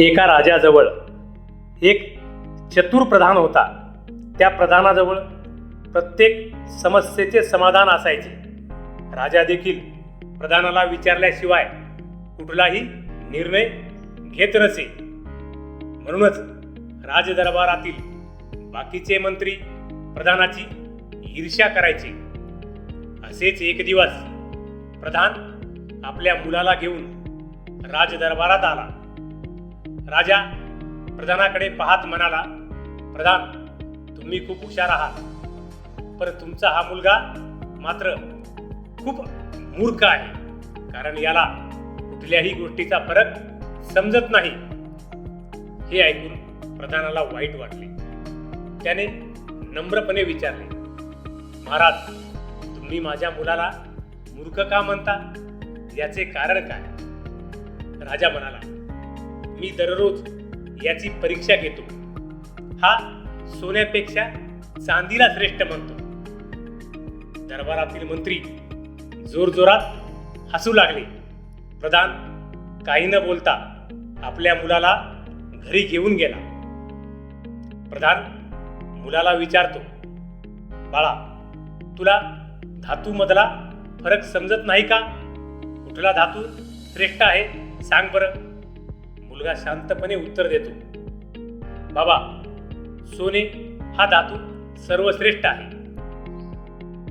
एका राजाजवळ एक चतुर प्रधान होता. त्या प्रधानाजवळ प्रत्येक समस्येचे समाधान असायचे. राजा देखील प्रधानाला विचारल्याशिवाय कुठलाही निर्णय घेत नसे. म्हणूनच राजदरबारातील बाकीचे मंत्री प्रधानाची ईर्ष्या करायचे. असेच एक दिवस प्रधान आपल्या मुलाला घेऊन राजदरबारात आला. राजा प्रधानाकडे पाहत म्हणाला प्रधान तुम्ही खूप हुशार आहात. पण तुमचा हा मुलगा मात्र खूप मूर्ख आहे. कारण याला कुठल्याही गोष्टीचा फरक समजत नाही. हे ऐकून प्रधानाला वाईट वाटले. त्याने नम्रपणे विचारले महाराज तुम्ही माझ्या मुलाला मूर्ख का म्हणता? याचे कारण काय? राजा म्हणाला मी दररोज याची परीक्षा घेतो. हा सोन्यापेक्षा चांदीला श्रेष्ठ म्हणतो. दरबारातील मंत्री जोरजोरात हसू लागले. प्रधान काही न बोलता आपल्या मुलाला घरी घेऊन गेला. प्रधान मुलाला विचारतो बाळा तुला धातूमधला फरक समजत नाही का? कुठला धातू श्रेष्ठ आहे? सांग बरं. मुलगा शांतपणे उत्तर देतो. बाबा सोने हा धातू सर्वश्रेष्ठ आहे.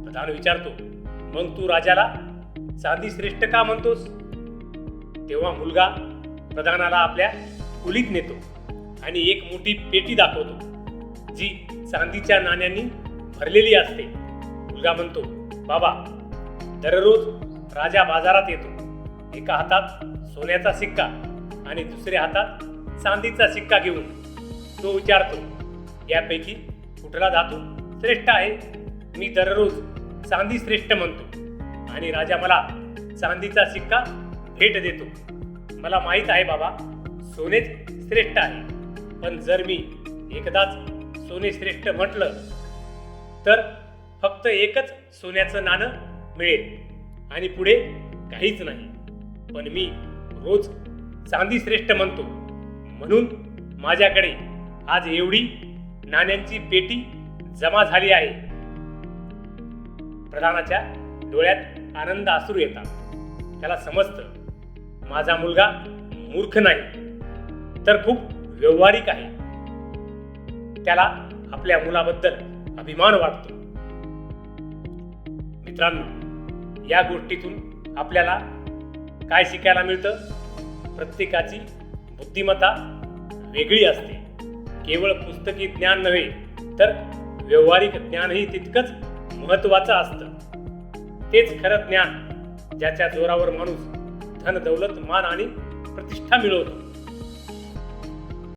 प्रधान विचारतो मग तू राजाला चांदी श्रेष्ठ का म्हणतोस? तेव्हा मुलगा प्रधानाला आपल्या कुलीत नेतो आणि एक मोठी पेटी दाखवतो जी चांदीच्या नाण्यांनी भरलेली असते. मुलगा म्हणतो बाबा दररोज राजा बाजारात येतो. एका हातात सोन्याचा सिक्का आणि दुसऱ्या हातात चांदीचा सिक्का घेऊन तो विचारतो यापैकी कुठला धातू श्रेष्ठ आहे? मी दररोज चांदी श्रेष्ठ म्हणतो आणि राजा मला चांदीचा सिक्का भेट देतो. मला माहीत आहे बाबा सोनेच श्रेष्ठ आहे. पण जर मी एकदाच सोने श्रेष्ठ म्हटलं तर फक्त एकच सोन्याचं नाणं मिळेल आणि पुढे काहीच नाही. पण मी रोज चांदी श्रेष्ठ म्हणतो. म्हणून माझ्याकडे आज एवढी नाण्यांची पेटी जमा झाली आहे. प्रधानाच्या डोळ्यात आनंद आसरू येतात. त्याला समजतं माझा मुलगा मूर्ख नाही तर खूप व्यवहारिक आहे. त्याला आपल्या मुलाबद्दल अभिमान वाटतो. मित्रांनो या गोष्टीतून आपल्याला काय शिकायला मिळतं? प्रत्येकाची बुद्धिमत्ता वेगळी असते. केवळ पुस्तकी ज्ञान नव्हे तर व्यवहारिक ज्ञानही तितकंच महत्त्वाचं असतं. तेच खरं ज्ञान ज्याच्या जोरावर माणूस धन दौलत मान आणि प्रतिष्ठा मिळवतो.